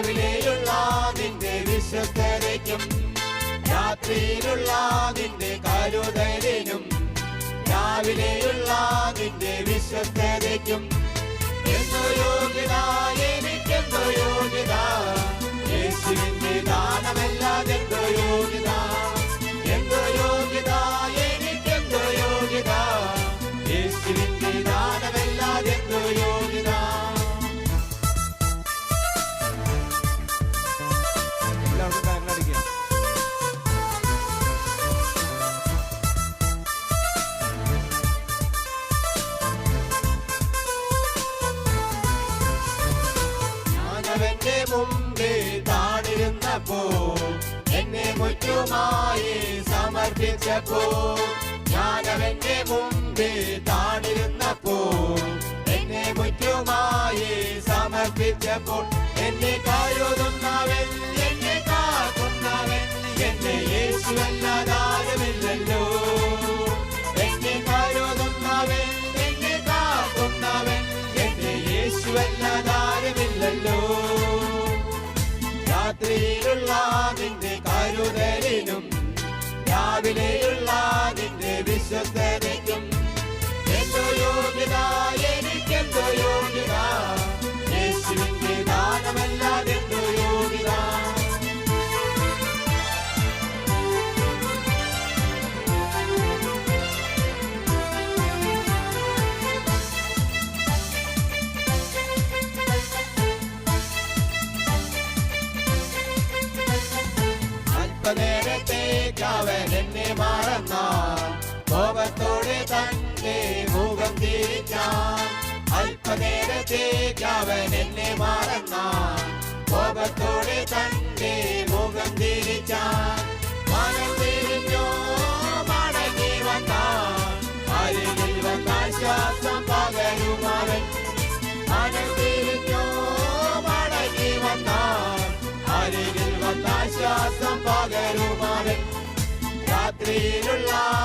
രാവിലെയുള്ള നിന്റെ വിശ്വസ്തതയ്ക്കും രാത്രിയിലുള്ള നിന്റെ കരുതലിനും രാവിലെയുള്ള നിന്റെ വിശ്വസ്തതയ്ക്കും. എന്തോ യോഗ്യത എനിക്കെന്തോ യോഗ്യത യേശുവിന്റെ ദാനമല്ലാതെ എന്നെ മുറ്റുമായി സമർപ്പിച്ചപ്പോ ഞാനവന്റെ മുമ്പിൽ താണിരുന്നപ്പോ എന്നെ മുറ്റുമായി സമർപ്പിച്ചപ്പോൾ എന്നെ കരുതുന്നവൻ എന്നെ കാക്കുന്നവൻ യേശു യേശുവല്ലാതാരുമില്ലല്ലോ എന്നെ കരുതുന്നവൻ എന്നെ കാക്കുന്നവൻ യേശു യേശുവല്ലാതാരുമില്ലല്ലോ രാത്രിയിലുള്ള രാവിലെയുള്ള നിന്റെ വിശ്വസ്തതയ്ക്കും. എന്തോ യോഗ്യത എനിക്കെന്തോ യോഗ്യത. യേശുവിന്റെ ദാനമല്ലാതെ എന്തോ യോഗ്യത. അല്പനേരത്തേക്ക് അവൻ എന്നെ മറന്നാൻ കോപത്തോടെ തന്റെ മുഖം തിരിച്ചാൻ അല്പനേരത്തേക്ക് അവൻ എന്നെ മറന്നാൻ കോപത്തോടെ തന്റെ മുഖം തിരിച്ചാൻ മനം തിരിഞ്ഞോ മടങ്ങി വന്നാൽ. അരികിൽ വന്നാൽ ശ്വാസം പകരുമാവൻ മനം തിരിഞ്ഞോ മടങ്ങി വന്നാൽ. അരികിൽ വന്നാൽ ശ്വാസം പകരുമാവൻ രാത്രിയിലുള്ള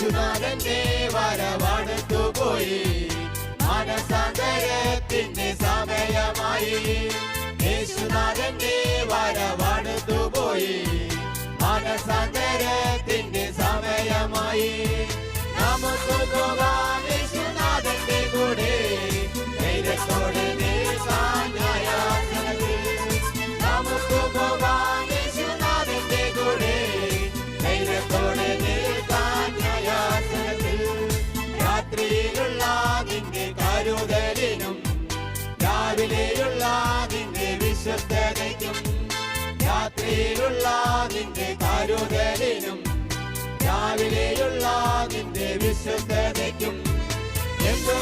യേശുനാഥന്റെ വരവടുത്തു പോയി. മനസാന്തരത്തിന്റെ സമയമായി. യേശുനാഥന്റെ വരവടുത്തു പോയി. മനസാന്തരത്തിന്റെ സമയമായി. നമുക്ക് രാത്രിയിലുള്ള നിന്റെ കരുതലിനും രാവിലെയുള്ള നിന്റെ വിശ്വസ്തതയ്ക്കും രാത്രിയിലുള്ള നിന്റെ കരുതലിനും രാവിലെയുള്ള നിന്റെ വിശ്വസ്തതയ്ക്കും എന്തോ